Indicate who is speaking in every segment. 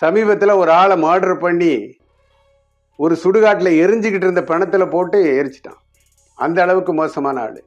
Speaker 1: சமீபத்தில் ஒரு ஆளை மர்டர் பண்ணி ஒரு சுடுகாட்டில் எரிஞ்சுக்கிட்டு இருந்த பணத்தில் போட்டு எரிச்சிட்டான். அந்த அளவுக்கு மோசமான ஆள்.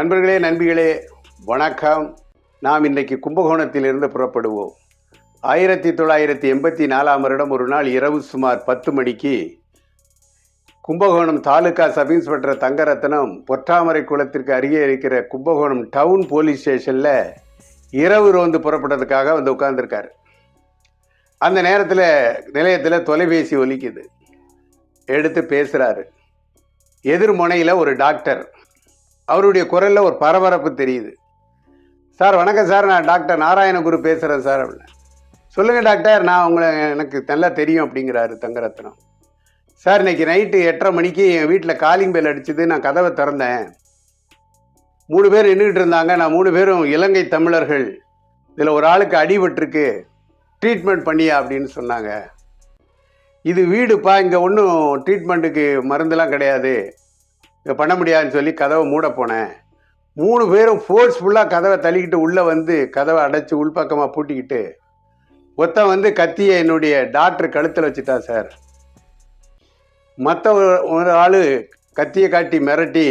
Speaker 1: நண்பர்களே நண்பிகளே வணக்கம். நாம் இன்றைக்கு கும்பகோணத்திலிருந்து புறப்படுவோம். ஆயிரத்தி தொள்ளாயிரத்தி எண்பத்தி நாலாம் வருடம் ஒரு நாள் இரவு சுமார் பத்து மணிக்கு கும்பகோணம் தாலுகா சப் இன்ஸ்பெக்டர் தங்கரத்னம் பொற்றாமரை குளத்திற்கு அருகே இருக்கிற கும்பகோணம் டவுன் போலீஸ் ஸ்டேஷனில் இரவு ரோந்து புறப்படுறதுக்காக வந்து உட்காந்துருக்கார் அந்த நேரத்தில் நிலையத்தில் தொலைபேசி ஒலிக்குது. எடுத்து பேசுகிறாரு எதிர்முனையில் ஒரு டாக்டர். அவருடைய குரலில் ஒரு பரபரப்பு தெரியுது. சார் வணக்கம் சார். நான் டாக்டர் நாராயணகுரு பேசுகிறேன் சார் அப்படின்னு. சொல்லுங்கள் டாக்டர். நான் உங்களை எனக்கு நல்லா தெரியும் அப்படிங்கிறாரு தங்கரத்னம். சார் இன்னைக்கு நைட்டு எட்டரை மணிக்கு என் வீட்டில் காலிங் பெல் அடிச்சுது. நான் கதவை திறந்தேன். மூணு பேர் நின்றுக்கிட்டு இருந்தாங்க. நான் மூணு பேரும் இலங்கை தமிழர்கள். இதில் ஒரு ஆளுக்கு அடிபட்டிருக்கு ட்ரீட்மெண்ட் பண்ணியா அப்படின்னு சொன்னாங்க. இது வீடுப்பா. இங்கே ஒன்றும் ட்ரீட்மெண்ட்டுக்கு மருந்துலாம் கிடையாது. இதை பண்ண முடியாதுன்னு சொல்லி கதவை மூட போனேன். மூணு பேரும் ஃபோர்ஸ்ஃபுல்லாக கதவை தள்ளிக்கிட்டு உள்ளே வந்து கதவை அடைச்சி உள்பக்கமாக பூட்டிக்கிட்டு ஒருத்தன் வந்து கத்தியை என்னுடைய டாக்டர் கழுத்தில் வச்சுட்டா சார் மற்ற ஒரு ஒரு ஆள் கத்தியை காட்டி மிரட்டி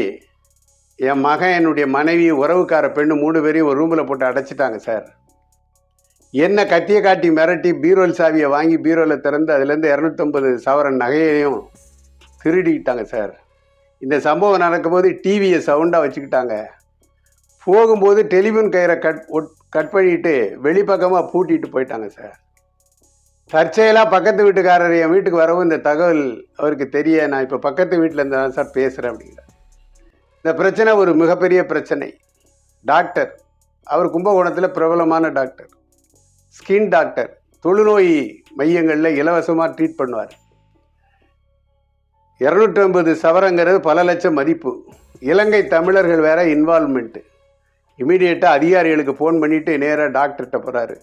Speaker 1: என் மகன் என்னுடைய மனைவி உறவுக்கார பெண்ணு மூணு பேரையும் ஒரு ரூமில் போட்டு அடைச்சிட்டாங்க சார் என்ன கத்தியை காட்டி மிரட்டி பீரோல் சாவியை வாங்கி பீரோவில் திறந்து அதுலேருந்து இரநூத்தம்பது சவரன் நகையையும் திருடிக்கிட்டாங்க சார் இந்த சம்பவம் நடக்கும்போது டிவியை சவுண்டாக வச்சுக்கிட்டாங்க. போகும்போது டெலிஃபோன் கயிறை கட் ஒட் கட் பண்ணிட்டு வெளிப்பக்கமாக பூட்டிட்டு போயிட்டாங்க சார் தற்செயலாக பக்கத்து வீட்டுக்காரர் என் வீட்டுக்கு வரவும் இந்த தகவல் அவருக்கு தெரிய நான் இப்போ பக்கத்து வீட்டில் இருந்து தான் சார் பேசுகிறேன் அப்படிங்கிற இந்த பிரச்சனை ஒரு மிகப்பெரிய பிரச்சனை. டாக்டர் அவர் கும்பகோணத்தில் பிரபலமான டாக்டர் ஸ்கின் டாக்டர் தொழுநோய் மையங்களில் இலவசமாக ட்ரீட் பண்ணுவார். இரநூற்றி ஐம்பது சவரங்கிறது பல லட்சம் மதிப்பு. இலங்கை தமிழர்கள் வேற இன்வால்மெண்ட்டு இமீடியட்டாக அதிகாரிகளுக்கு ஃபோன் பண்ணிவிட்டு நேராக டாக்டர்கிட்ட போகிறாரு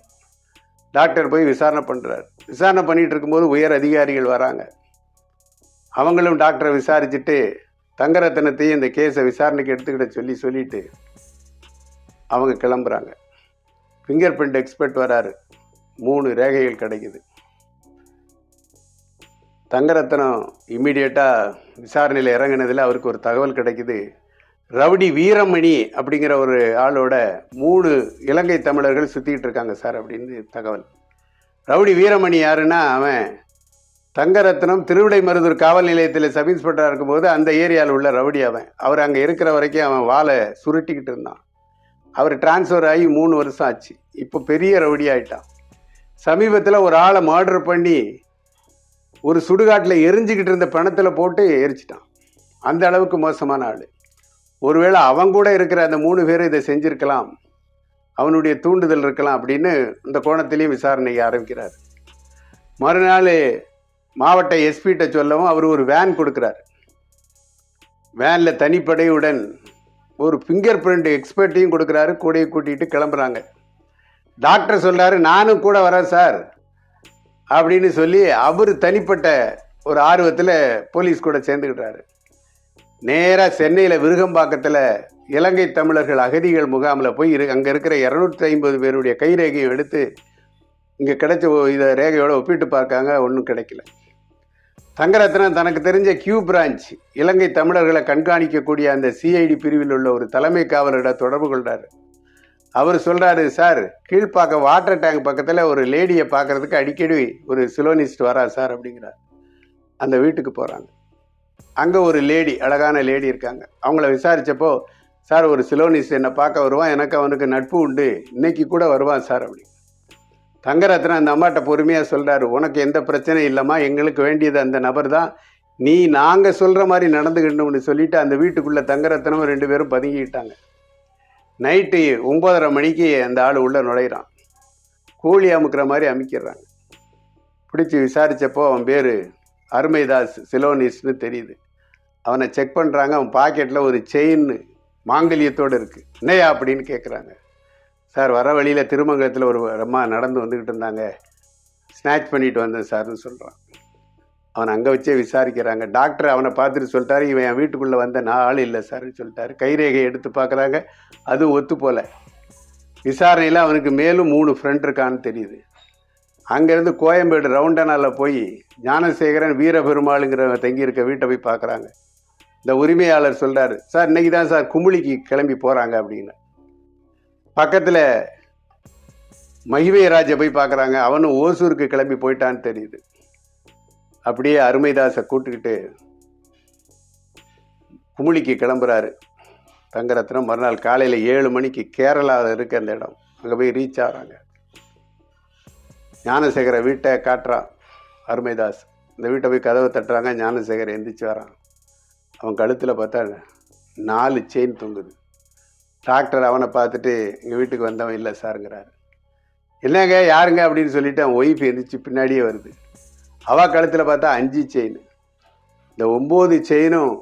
Speaker 1: டாக்டர் போய் விசாரணை பண்ணுறாரு விசாரணை பண்ணிகிட்டு இருக்கும்போது உயர் அதிகாரிகள் வராங்க. அவங்களும் டாக்டரை விசாரிச்சுட்டு தங்கரத்தனத்தையும் இந்த கேஸை விசாரணைக்கு எடுத்துக்கிட்ட சொல்லி சொல்லிட்டு அவங்க கிளம்புறாங்க. ஃபிங்கர் பிரிண்ட் எக்ஸ்பர்ட் வராரு. மூணு ரேகைகள் கிடைக்குது. தங்கரத்னம் இம்மிடியட்டாக விசாரணையில் இறங்கினதில் அவருக்கு ஒரு தகவல் கிடைக்குது. ரவுடி வீரமணி அப்படிங்கிற ஒரு ஆளோட மூணு இலங்கை தமிழர்கள் சுற்றிக்கிட்டு இருக்காங்க சார் அப்படின்னு தகவல். ரவுடி வீரமணி யாருன்னா அவன் தங்கரத்னம் திருவிடைமருதூர் காவல் நிலையத்தில் சப் இன்ஸ்பெக்டராக இருக்கும்போது அந்த ஏரியாவில் உள்ள ரவுடி அவன். அவர் அங்கே இருக்கிற வரைக்கும் அவன் வாழை சுருட்டிக்கிட்டு இருந்தான். அவர் டிரான்ஸ்ஃபர் ஆகி மூணு வருஷம் ஆச்சு. இப்போ பெரிய ரவுடி ஆயிட்டான். சமீபத்தில் ஒரு ஆளை மர்டர் பண்ணி ஒரு சுடுகாட்டில் எரிஞ்சுக்கிட்டு இருந்த பிணத்தில் போட்டு எரிச்சிட்டான். அந்த அளவுக்கு மோசமான ஆள். ஒருவேளை அவன் கூட இருக்கிற அந்த மூணு பேரும் இதை செஞ்சுருக்கலாம். அவனுடைய தூண்டுதல் இருக்கலாம் அப்படின்னு இந்த கோணத்திலையும் விசாரணையை ஆரம்பிக்கிறார். மறுநாள் மாவட்ட எஸ்பிகிட்ட சொல்லவும் அவர் ஒரு வேன் கொடுக்குறார். வேனில் தனிப்படையுடன் ஒரு ஃபிங்கர் பிரிண்ட் எக்ஸ்பர்ட்டையும் கொடுக்குறாரு. கூடையை கூட்டிகிட்டு கிளம்புறாங்க. டாக்டர் சொல்கிறாரு நானும் கூட வரேன் சார். அப்படின்னு சொல்லி அவர் தனிப்பட்ட ஒரு ஆர்வத்தில் போலீஸ் கூட சேர்ந்துக்கிட்டாரு நேராக சென்னையில் விருகம்பாக்கத்தில் இலங்கை தமிழர்கள் அகதிகள் முகாமில் போய் இரு அங்கே இருக்கிற இரநூத்தி ஐம்பது பேருடைய கைரேகையும் எடுத்து இங்கே கிடைச்ச இதை ரேகையோடு ஒப்பிட்டு பார்க்காங்க ஒன்றும் கிடைக்கல. தங்கரத்னம் தனக்கு தெரிஞ்ச கியூ பிரான்ச் இலங்கை தமிழர்களை கண்காணிக்கக்கூடிய அந்த சிஐடி பிரிவில் உள்ள ஒரு தலைமை காவலரிடம் தொடர்பு கொள்கிறார் அவர் சொல்கிறாரு சார் கீழ்ப்பாக்க வாட்டர் டேங்க் பக்கத்தில் ஒரு லேடியை பார்க்கறதுக்கு அடிக்கடி ஒரு சிலோனிஸ்ட் வரா சார் அப்படிங்கிறார். அந்த வீட்டுக்கு போகிறாங்க அங்கே ஒரு லேடி அழகான லேடி இருக்காங்க. அவங்கள விசாரித்தப்போ சார் ஒரு சிலோனிஸ்ட் என்னை பார்க்க வருவான் எனக்கு அவனுக்கு நட்பு உண்டு இன்னைக்கு கூட வருவான் சார் அப்படி தங்கரத்னம் அந்த அம்மாட்ட பொறுமையாக சொல்கிறாரு உனக்கு எந்த பிரச்சனையும் இல்லைம்மா எங்களுக்கு வேண்டியது அந்த நபர் தான். நீ நாங்கள் சொல்கிற மாதிரி நடந்துக்கணும்னு சொல்லிவிட்டு அந்த வீட்டுக்குள்ளே தங்கரத்னமும் ரெண்டு பேரும் பதுங்கிக்கிட்டாங்க நைட்டு ஒம்பதரை மணிக்கு அந்த ஆள் உள்ளே நுழையிறான். கூலி அமுக்கிற மாதிரி அமைக்கிறாங்க பிடிச்சி விசாரித்தப்போ அவன் பேர் அருமைதாஸ் சிலோனிஸ்னு தெரியுது. அவனை செக் பண்ணுறாங்க அவன் பாக்கெட்டில் ஒரு செயின் மாங்கல்யத்தோடு இருக்குது என்னையா அப்படின்னு கேட்குறாங்க சார் வர வழியில் திருமங்கலத்தில் ஒரு அம்மா நடந்து வந்துக்கிட்டு இருந்தாங்க. ஸ்நாச் பண்ணிட்டு வந்தேன் சார்னு சொல்கிறான் அவனை அங்கே வச்சே விசாரிக்கிறாங்க. டாக்டர் அவனை பார்த்துட்டு சொல்லிட்டாரு இவன் என் வீட்டுக்குள்ளே வந்த நான் ஆள் இல்லை சார்னு சொல்லிட்டாரு. கைரேகை எடுத்து பார்க்குறாங்க. அதுவும் ஒத்து போல. விசாரணையில் அவனுக்கு மேலும் மூணு ஃப்ரெண்ட் இருக்கான்னு தெரியுது. அங்கேருந்து கோயம்பேடு ரவுண்டனால போய் ஞானசேகரன் வீரபெருமாளுங்கிற தங்கியிருக்க வீட்டை போய் பார்க்குறாங்க. இந்த உரிமையாளர் சொல்கிறாரு சார் இன்னைக்கு தான் சார் குமுளிக்கு கிளம்பி போகிறாங்க அப்படின்னு. பக்கத்தில் மகிமையராஜை போய் பார்க்குறாங்க. அவனும் ஓசூருக்கு கிளம்பி போயிட்டான்னு தெரியுது. அப்படியே அருமைதாஸை கூட்டுக்கிட்டு குமுளிக்கு கிளம்புறாரு. தங்கரத்னம் மறுநாள் காலையில் ஏழு மணிக்கு கேரளாவில் இருக்க அந்த இடம். அங்கே போய் ரீச் ஆகிறாங்க ஞானசேகர வீட்டை காட்டுறான் அருமைதாஸ். இந்த வீட்டை போய் கதவை தட்டுறாங்க ஞானசேகர் எந்திரிச்சு வரான். அவன் கழுத்தில் பார்த்தா நாலு செயின் தொங்குது. டாக்டர் அவனை பார்த்துட்டு எங்கள் வீட்டுக்கு வந்தவன் இல்லை சாருங்கிறாரு. என்னங்க யாருங்க? அப்படின்னு சொல்லிட்டு அவன் ஒய்ஃப் எந்திரிச்சு பின்னாடியே வருது. அவள் கழுத்தில் பார்த்தா அஞ்சு செயின் இந்த ஒம்பது செயினும்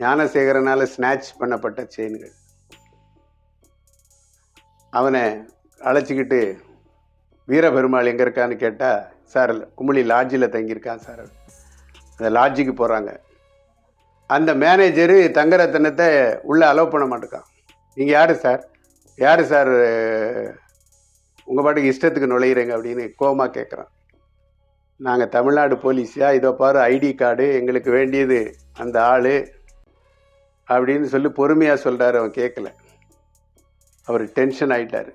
Speaker 1: ஞானசேகரனால் ஸ்நாச் பண்ணப்பட்ட செயின்கள் அவனை அழைச்சிக்கிட்டு வீரபெருமாள் எங்கே இருக்கான்னு கேட்டால் சார் குமுளி லாட்ஜில் தங்கியிருக்கான் சார். அந்த லாட்ஜுக்கு போகிறாங்க அந்த மேனேஜரு தங்கரத்தனத்தை உள்ளே அலோவ் பண்ண மாட்டேக்கான். நீங்கள் யார் சார்? யார் சார்? உங்கள் பாட்டுக்கு இஷ்டத்துக்கு நுழையிறீங்க அப்படின்னு கோமா கேட்குறான் நாங்கள் தமிழ்நாடு போலீஸாக இதோ பாரு ஐடி கார்டு எங்களுக்கு வேண்டியது அந்த ஆள் அப்படின்னு சொல்லி பொறுமையாக சொல்கிறாரு அவன் கேட்கல அவர் டென்ஷன் ஆகிட்டார்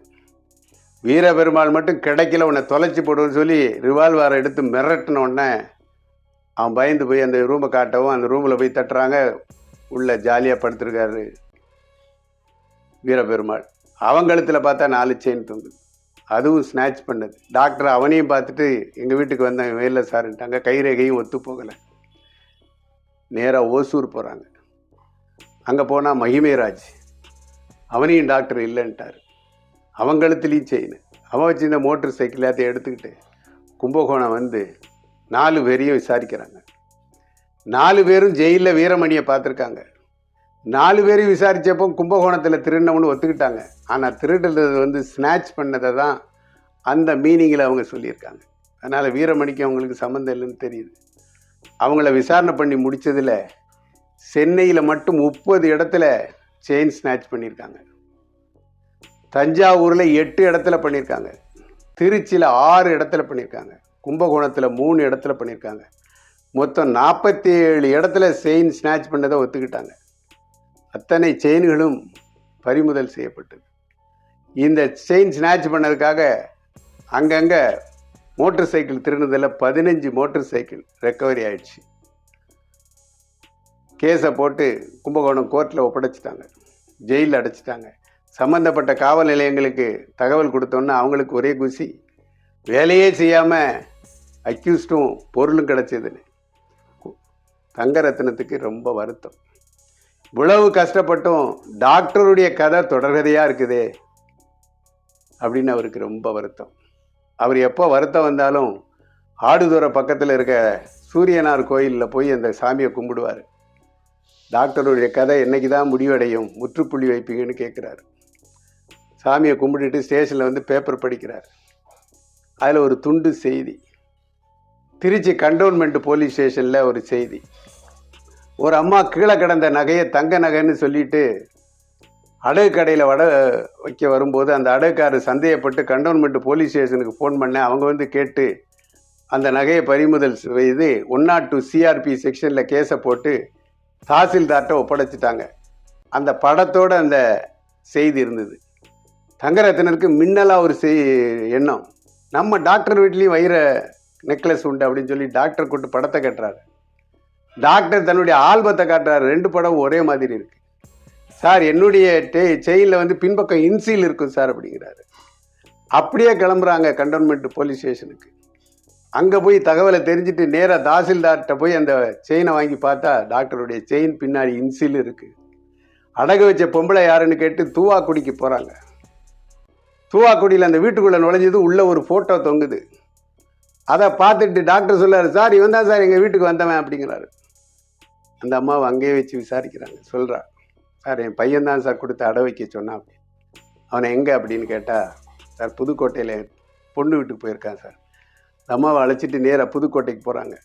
Speaker 1: வீரபெருமாள் மட்டும் கிடைக்கல உன்னை தொலைச்சி போடுவோன்னு சொல்லி ரிவால்வரை எடுத்து மிரட்டினோடனே அவன் பயந்து போய் அந்த ரூமை காட்டவும் அந்த ரூமில் போய் தட்டுறாங்க உள்ள ஜாலியாக படுத்திருக்காரு வீரபெருமாள். அவங்கழுத்தில் பார்த்தா நாலு செயின் தொங்குது. அதுவும் ஸ்நாச் பண்ணது. டாக்டர் அவனையும் பார்த்துட்டு எங்கள் வீட்டுக்கு வந்தாங்க வேலை சாருன்ட்டாங்க கைரேகையும் ஒத்து போகலை நேராக ஓசூர் போகிறாங்க அங்கே போனால் மகிமேராஜ் அவனையும் டாக்டர் இல்லைன்ட்டார். அவங்களுத்துலேயும் செயின் அவன் வச்சிருந்த மோட்டர் சைக்கிள் ஏற்ற எடுத்துக்கிட்டு கும்பகோணம் வந்து நாலு பேரையும் விசாரிக்கிறாங்க. நாலு பேரும் ஜெயிலில் வீரமணியை பார்த்துருக்காங்க. நாலு பேரையும் விசாரித்தப்போ கும்பகோணத்தில் திருடினவனு ஒத்துக்கிட்டாங்க. ஆனால் திருடுறது வந்து ஸ்நாச் பண்ணதை தான் அந்த மீனிங்கில் அவங்க சொல்லியிருக்காங்க. அதனால் வீரமணிக்கு அவங்களுக்கு சம்மந்தம் இல்லைன்னு தெரியுது. அவங்கள விசாரணை பண்ணி முடித்ததில் சென்னையில் மட்டும் முப்பது இடத்துல செயின் ஸ்நாச் பண்ணியிருக்காங்க. தஞ்சாவூரில் எட்டு இடத்துல பண்ணியிருக்காங்க. திருச்சியில் ஆறு இடத்துல பண்ணியிருக்காங்க. கும்பகோணத்தில் மூணு இடத்துல பண்ணியிருக்காங்க. மொத்தம் நாற்பத்தி ஏழு இடத்துல செயின் ஸ்நாச் பண்ணதை ஒத்துக்கிட்டாங்க. அத்தனை செயின்களும் பறிமுதல் செய்யப்பட்டது. இந்த செயின் ஸ்நாச் பண்ணதுக்காக அங்கங்கே மோட்டர் சைக்கிள் திருடுனதில் பதினஞ்சு மோட்டர் சைக்கிள் ரெக்கவரி ஆயிடுச்சு. கேஸை போட்டு கும்பகோணம் கோர்ட்டில் ஒப்படைச்சிட்டாங்க. ஜெயிலில் அடைச்சிட்டாங்க. சம்மந்தப்பட்ட காவல் நிலையங்களுக்கு தகவல் கொடுத்தோன்னே அவங்களுக்கு ஒரே குசி. வேலையே செய்யாமல் அக்யூஸ்டும் பொருளும் கிடச்சிதுன்னு. தங்கரத்னத்துக்கு ரொம்ப வருத்தம். இவ்வளவு கஷ்டப்பட்டும் டாக்டருடைய கதை தொடர்கதையாக இருக்குதே அப்படின்னு அவருக்கு ரொம்ப வருத்தம். அவர் எப்போ வருத்தம் வந்தாலும் ஆடுதுறை பக்கத்தில் இருக்க சூரியனார் கோயிலில் போய் அந்த சாமியை கும்பிடுவார். டாக்டருடைய கதை என்னைக்கு தான் முடிவடையும் முற்றுப்புள்ளி வைப்பீங்கன்னு கேட்குறாரு சாமியை கும்பிட்டுட்டு ஸ்டேஷனில் வந்து பேப்பர் படிக்கிறார். அதில் ஒரு துண்டு செய்தி. திருச்சி கண்டோன்மெண்ட் போலீஸ் ஸ்டேஷனில் ஒரு செய்தி. ஒரு அம்மா கீழே கிடந்த நகையை தங்க நகைன்னு சொல்லிட்டு அடகு கடையில் வட வைக்க வரும்போது அந்த அடகுக்காரர் சந்தேகப்பட்டு கண்டோன்மெண்ட் போலீஸ் ஸ்டேஷனுக்கு ஃபோன் பண்ணேன் அவங்க வந்து கேட்டு அந்த நகையை பறிமுதல் செய்து ஒன் நாட் டூ சிஆர்பி செக்ஷனில் கேஸை போட்டு தாசில்தார்கிட்ட ஒப்படைச்சிட்டாங்க. அந்த படத்தோட அந்த செய்தி இருந்தது. தங்கரத்தினருக்கு மின்னலாக ஒரு செய் எண்ணம். நம்ம டாக்டர் வீட்லேயும் வைர நெக்லஸ் உண்டு அப்படின்னு சொல்லி டாக்டர் கூட்டு படத்தை கட்டுறாரு. டாக்டர் தன்னுடைய ஆல்பத்தை காட்டுறாரு. ரெண்டு படம் ஒரே மாதிரி இருக்கு. சார் என்னுடைய டே செயினில் வந்து பின்பக்கம் இன்சீல் இருக்கும் சார் அப்படிங்கிறாரு. அப்படியே கிளம்புறாங்க கண்டோன்மெண்ட் போலீஸ் ஸ்டேஷனுக்கு. அங்கே போய் தகவலை தெரிஞ்சுட்டு நேராக தாசில்தார்கிட்ட போய் அந்த செயினை வாங்கி பார்த்தா டாக்டருடைய செயின் பின்னாடி இன்சில் இருக்குது அடகு வச்ச பொம்பளை யாருன்னு கேட்டு தூவாக்குடிக்கு போகிறாங்க தூவாக்குடியில் அந்த வீட்டுக்குள்ளே நுழைஞ்சது உள்ளே ஒரு ஃபோட்டோ தொங்குது. அதை பார்த்துட்டு டாக்டர் சொல்லாரு சார் இவன் தான் சார் எங்கள் வீட்டுக்கு வந்தவன் அப்படிங்கிறாரு. அந்த அம்மாவை அங்கேயே வச்சு விசாரிக்கிறாங்க. சொல்கிறா சார் என் பையன் தான் சார் கொடுத்து அடை வைக்க சொன்னான். அப்படி அவனை எங்கே அப்படின்னு கேட்டால் சார் புதுக்கோட்டையில் பொண்ணு வீட்டுக்கு போயிருக்கான் சார். அந்த அம்மாவை அழைச்சிட்டு நேராக புதுக்கோட்டைக்கு போகிறாங்க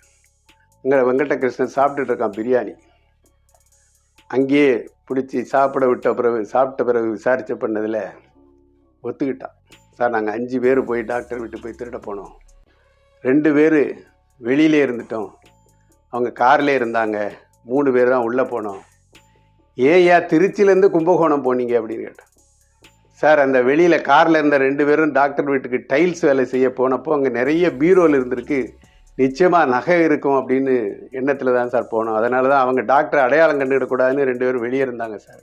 Speaker 1: இங்கே வெங்கடகிருஷ்ணன் சாப்பிட்டுட்டு இருக்கான் பிரியாணி. அங்கேயே பிடிச்சி சாப்பிட விட்ட பிறகு சாப்பிட்ட பிறகு விசாரிச்ச பண்ணதில் ஒத்துக்கிட்டான். சார் நாங்கள் அஞ்சு பேர் போய் டாக்டர் வீட்டு போய் திருட போனோம். ரெண்டு பேர் வெளியிலே இருந்துட்டோம். அவங்க கார்லே இருந்தாங்க. மூணு பேர் தான் உள்ளே போனோம். ஏயா திருச்சியிலேருந்து கும்பகோணம் போனீங்க அப்படின்னு கேட்டேன். சார் அந்த வெளியில் காரில் இருந்த ரெண்டு பேரும் டாக்டர் வீட்டுக்கு டைல்ஸ் வேலை செய்ய போனப்போ அங்கே நிறைய பீரோல் இருந்திருக்கு. நிச்சயமாக நகை இருக்கும் அப்படின்னு எண்ணத்தில் தான் சார் போனோம். அதனால தான் அவங்க டாக்டர் அடையாளம் கண்டுக்கிடக்கூடாதுன்னு ரெண்டு பேரும் வெளியே இருந்தாங்க சார்.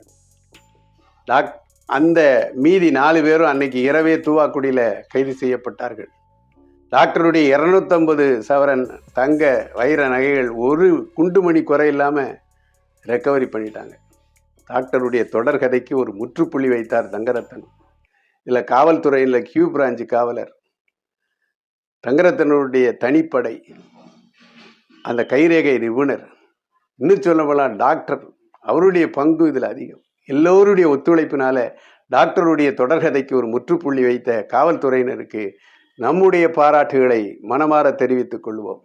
Speaker 1: டாக் அந்த மீதி நாலு பேரும் அன்னைக்கு இரவே தூவாக்குடியில் கைது செய்யப்பட்டார்கள். டாக்டருடைய இரநூத்தம்பது சவரன் தங்க வைர நகைகள் ஒரு குண்டுமணி குறை இல்லாமல் ரெக்கவரி பண்ணிட்டாங்க. டாக்டருடைய தொடர் கதைக்கு ஒரு முற்றுப்புள்ளி வைத்தார் தங்கரத்தன். இதில் காவல்துறையில் கியூ பிராஞ்சு காவலர். தங்கரத்தனுடைய தனிப்படை அந்த கைரேகை நிபுணர். இன்னும் சொல்ல போனால் டாக்டர் அவருடைய பங்கு இதில் அதிகம். எல்லோருடைய ஒத்துழைப்பினால டாக்டருடைய தொடர்கதைக்கு ஒரு முற்றுப்புள்ளி வைத்த காவல்துறையினருக்கு நம்முடைய பாராட்டுகளை மனமாற தெரிவித்துக் கொள்வோம்.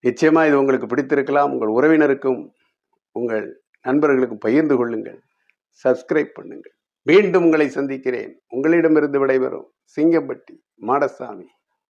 Speaker 1: நிச்சயமாக இது உங்களுக்கு பிடித்திருக்கலாம். உங்கள் உறவினருக்கும் உங்கள் நண்பர்களுக்கும் பகிர்ந்து கொள்ளுங்கள். சப்ஸ்கிரைப் பண்ணுங்கள். மீண்டும் உங்களை சந்திக்கிறேன். உங்களிடமிருந்து விடைபெறும் சிங்கம்பட்டி மாடசாமி.